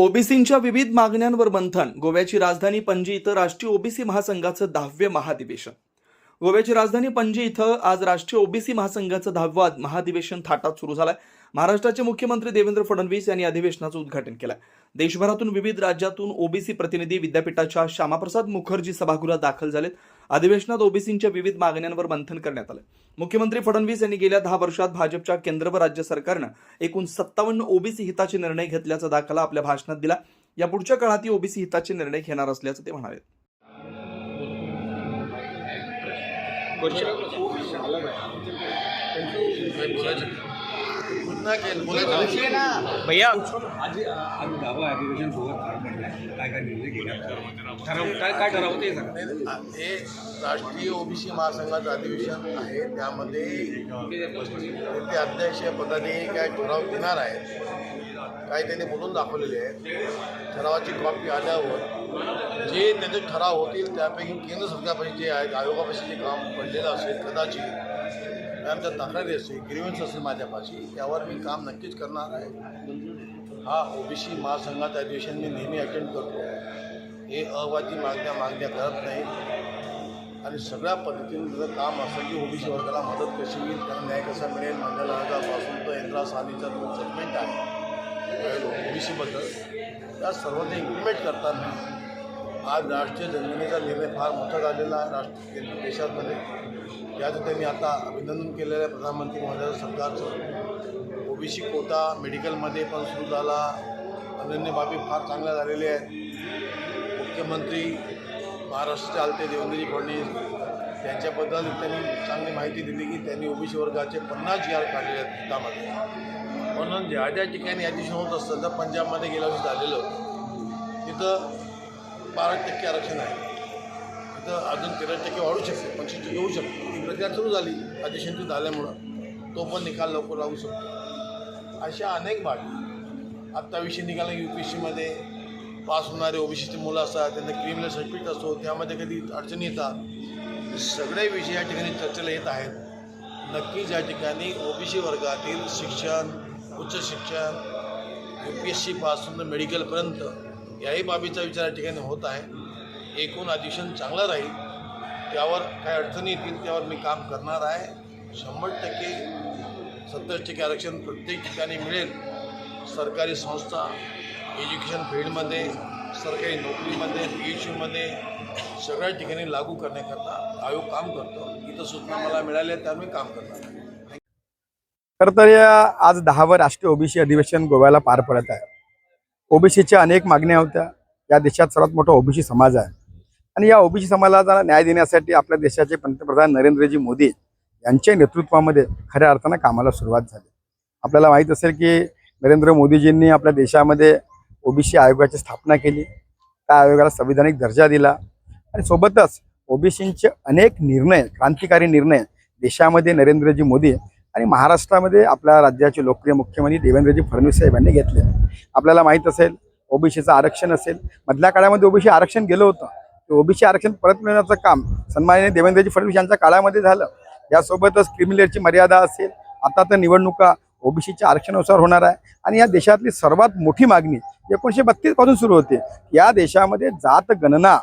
ओबीसींच्या विविध मागण्यांवर मंथन. गोव्याची राजधानी पणजी इथं राष्ट्रीय ओबीसी महासंघाचं दहावे महाधिवेशन. गोव्याची राजधानी पणजी इथं आज राष्ट्रीय ओबीसी महासंघाचं दहावं महाधिवेशन थाटात सुरू झालंय. महाराष्ट्राचे मुख्यमंत्री देवेंद्र फडणवीस यांनी अधिवेशनाचं उद्घाटन केलंय देशभरातून विविध राज्यातून ओबीसी प्रतिनिधी विद्यापीठाच्या श्यामाप्रसाद मुखर्जी सभागृहात दाखल झालेत. अधिवेशनात ओबीसींच्या विविध मागण्यांवर मंथन करण्यात आलं. मुख्यमंत्री फडणवीस यांनी गेल्या दहा वर्षात भाजपच्या केंद्र व राज्य सरकारनं एकूण सत्तावन्न ओबीसी हिताचे निर्णय घेतल्याचा दाखला आपल्या भाषणात दिला. या पुढच्या काळातही ओबीसी हिताचे निर्णय घेणार असल्याचं ते म्हणाले. भैया सांगा हे राष्ट्रीय ओबीसी महासंघाचं अधिवेशन आहे. त्यामध्ये ते अध्यक्ष पदाने काय ठराव देणार आहेत काय त्यांनी बोलून दाखवलेले आहेत. ठरावाची कॉपी आल्यावर जे त्याचे ठराव होतील त्यापैकी केंद्र सरकारपाशी जे आहेत आयोगापाशी जे काम पडलेलं असेल कदाचित आमच्या तक्रारी असतील ग्रीवन्स असेल माझ्यापाशी त्यावर मी काम नक्कीच करणार आहे. हा ओबीसी महासंघाचं अधिवेशन मी नेहमी अटेंड करतो. हे अवादी मागण्या मागण्या करत नाही. आणि सगळ्या पद्धतीनं जर काम असं की ओबीसी वर्गाला मदत कशी होईल त्यांना न्याय कसा मिळेल मंडल आयोगापासून तर इंद्रा सानीचा जो सेगमेंट आहे ओबीसीबद्दल त्या सर्व इम्प्लिमेंट करताना आज राष्ट्रीय जनगणनेचा निर्णय फार मोठा झालेला आहे राष्ट्र देशामध्ये. याचं त्यांनी आता अभिनंदन केलेलं आहे प्रधानमंत्री महोदय सरकारचं. ओबीसी कोटा मेडिकलमध्ये पण सुरू झाला. अन्य बाबी फार चांगल्या झालेल्या आहेत. मुख्यमंत्री महाराष्ट्राचे आलते देवेंद्रजी फडणवीस त्यांच्याबद्दल त्यांनी चांगली माहिती दिली की त्यांनी ओबीसी वर्गाचे पन्नास जी आर काढलेले आहेत हितामध्ये म्हणून ज्या ज्या ठिकाणी ॲडिशन होत असतं तर पंजाबमध्ये गेल्या वर्षी झालेलं तिथं बारा टक्के आरक्षण आहे. तर अजून तेरा टक्के वाढू शकते पंचवीस टक्के होऊ शकते. ती प्रक्रिया सुरू झाली अधिशंती झाल्यामुळं. तो पण निकाल लवकर लागू शकतो. अशा अनेक बाबी. आत्ता विषय निघाला यू पी एस सीमध्ये पास होणारे ओबीसीची मुलं असतात त्यांना क्रिमिनल सर्टिफिकेट असतो त्यामध्ये कधी अडचणी येतात. सगळे विषय या ठिकाणी चर्चेला येत आहेत. नक्कीच या ठिकाणी ओबीसी वर्गातील शिक्षण उच्च शिक्षण यू पी एस सीपासून मेडिकलपर्यंत याही बाबीचा विचार या ठिकाणी होत आहे. एकूण अधिवेशन चांगलं राहील त्यावर काय अडचणी येतील त्यावर मी काम करणार आहे. शंभर टक्के सत्तर टक्के आरक्षण प्रत्येक ठिकाणी मिळेल. सरकारी संस्था एज्युकेशन फील्डमध्ये सरकारी नोकरीमध्ये पी एच यूमध्ये सगळ्या ठिकाणी लागू करण्याकरता आयोग काम करतो. इथं सूचना मला मिळाल्या त्यावर मी काम करणार खरं तर या आज दहावं राष्ट्रीय ओबीसी अधिवेशन गोव्याला पार पडत आहे. ओबीसीच्या अनेक मागण्या होत्या. या देशात सर्वात मोठा ओबीसी समाज आहे. आणि या ओबीसी समाजाला न्याय देण्यासाठी आपल्या देशाचे पंतप्रधान नरेंद्रजी मोदी यांच्या नेतृत्वामध्ये खऱ्या अर्थानं कामाला सुरुवात झाली. आपल्याला माहीत असेल की नरेंद्र मोदीजींनी आपल्या देशामध्ये ओबीसी आयोगाची स्थापना केली. त्या आयोगाला संविधानिक दर्जा दिला. आणि सोबतच ओबीसींचे अनेक निर्णय क्रांतिकारी निर्णय देशामध्ये नरेंद्रजी मोदी आणि महाराष्ट्रामध्ये आपल्या राज्याचे लोकप्रिय मुख्यमंत्री देवेंद्रजी फडणवीस साहेब यांनी घेतले. आपल्याला माहीत असेल ओबीसीचं आरक्षण असेल मधल्या काळामध्ये ओबीसी आरक्षण गेलं होतं. ते ओबीसी आरक्षण परत मिळवण्याचं काम सन्माननीय देवेंद्रजी फडणवीस यांच्या काळामध्ये झालं. यासोबतच क्रिमिलेअरची मर्यादा असेल आता तर निवडणुका ओबीसीच्या आरक्षणानुसार होणार आहे. आणि या देशातली सर्वात मोठी मागणी एकोणीसशे बत्तीसपासून सुरू होते. या देशामध्ये जात गणना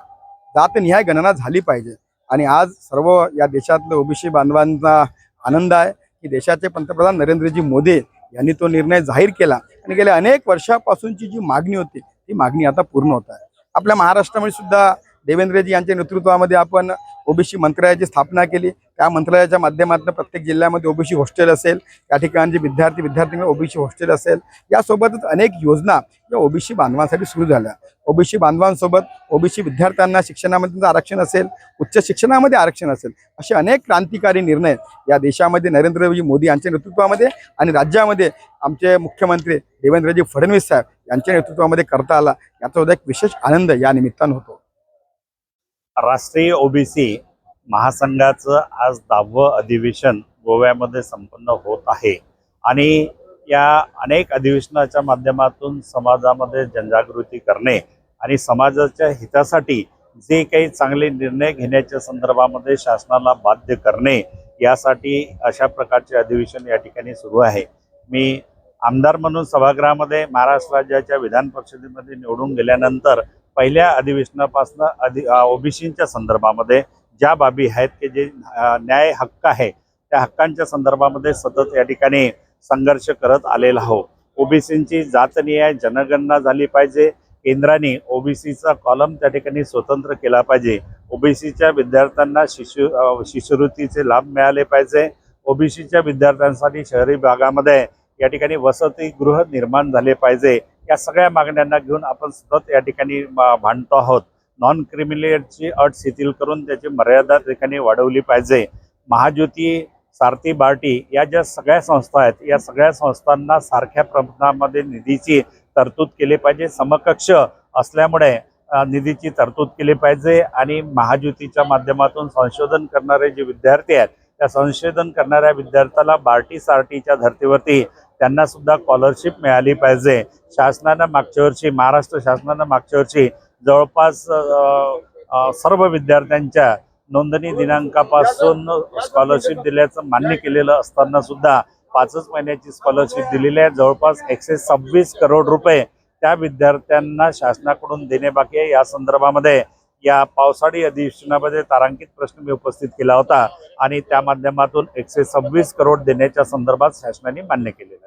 जातनिहाय गणना झाली पाहिजे. आणि आज सर्व या देशातलं ओबीसी बांधवांचा आनंद आहे. की देशाचे पंतप्रधान नरेंद्रजी मोदी यांनी तो निर्णय जाहीर केला. आणि गेल्या अनेक वर्षापासूनची जी मागणी होती ती मागणी आता पूर्ण होत आहे. आपल्या महाराष्ट्रामध्ये सुद्धा देवेंद्रजी यांच्या नेतृत्वामध्ये आपण ओबीसी मंत्रालयाची स्थापना केली. त्या मंत्रालयाच्या माध्यमातून प्रत्येक जिल्ह्यामध्ये ओबीसी हॉस्टेल असेल. या ठिकाणचे जे विद्यार्थी विद्यार्थी ओबीसी हॉस्टेल असेल. यासोबतच अनेक योजना या ओबीसी बांधवांसाठी सुरू झाल्या. ओबीसी बांधवांसोबत ओबीसी विद्यार्थ्यांना शिक्षणामध्ये आरक्षण असेल उच्च शिक्षणामध्ये आरक्षण असेल असे अनेक क्रांतिकारी निर्णय या देशामध्ये नरेंद्रजी मोदी यांच्या नेतृत्वामध्ये आणि राज्यामध्ये आमचे मुख्यमंत्री देवेंद्रजी फडणवीस साहेब यांच्या नेतृत्वामध्ये करता आला. याचा उद्या एक विशेष आनंद या निमित्तानं होतो. राष्ट्रीय ओबीसी महासंघाचं आज दहावं अधिवेशन गोव्यामध्ये संपन्न होत आहे. आणि या अनेक अधिवेशनाच्या माध्यमातून समाजामध्ये जनजागृती करणे आणि समाजाच्या हितासाठी जे काही चांगले निर्णय घेण्याच्या संदर्भामध्ये शासनाला बाध्य करणे यासाठी अशा प्रकारचे अधिवेशन या ठिकाणी सुरू आहे. मी आमदार म्हणून सभागृहामध्ये महाराष्ट्र राज्याच्या विधान परिषदेमध्ये निवडून गेल्यानंतर पहिल्या अधिवेशनापासून अधि ओबीसींच्या संदर्भामध्ये ज्या बाबी आहेत की जे न्याय हक्क आहे त्या हक्कांच्या संदर्भामध्ये सतत या ठिकाणी संघर्ष करत आलेला आहो ओबीसींची जातनीय जनगणना झाली पाहिजे. केंद्राने ओबीसीचा कॉलम त्या ठिकाणी स्वतंत्र केला पाहिजे. ओबीसीच्या विद्यार्थ्यांना शिशु शिष्यवृत्तीचे लाभ मिळाले पाहिजे. ओबीसीच्या विद्यार्थ्यांसाठी शहरी भागामध्ये या ठिकाणी वसतिगृह निर्माण झाले पाहिजे. या सगळ्या मागण्यांना घेऊन आपण सतत या ठिकाणी भांडतो आहोत. नॉन क्रिमिलेटची अट शिथिल करून त्याची मर्यादा ठिकाणी वाढवली पाहिजे. महाज्योती सारथी बार्टी या ज्या सगळ्या संस्था आहेत या सगळ्या संस्थांना सारख्या प्रमाणामध्ये निधीची तरतूद केली पाहिजे. समकक्ष असल्यामुळे निधीची तरतूद केली पाहिजे आणि महाज्योतीच्या माध्यमातून संशोधन करणारे जे विद्यार्थी आहेत त्या संशोधन करणाऱ्या विद्यार्थ्याला बार्टी सारटीच्या धर्तीवरती त्यांना सुद्धा स्कॉलरशिप मिळाली पाहिजे. शासनानं मागच्या वर्षी महाराष्ट्र शासनानं मागच्या वर्षी जवळपास सर्व विद्यार्थ्यांच्या नोंदणी दिनांकापासून स्कॉलरशिप दिल्याचं मान्य केलेलं असताना सुद्धा पाचच महिन्याची स्कॉलरशिप दिलेली आहे. जवळपास एकशे सव्वीस करोड रुपये त्या विद्यार्थ्यांना शासनाकडून देणे बाकी आहे. या संदर्भामध्ये या पावसाळी अधिवेशनामध्ये तारांकित प्रश्न मी उपस्थित केला होता आणि त्या माध्यमातून एकशे सव्वीस करोड देण्याच्या संदर्भात शासनाने मान्य केलेलं आहे.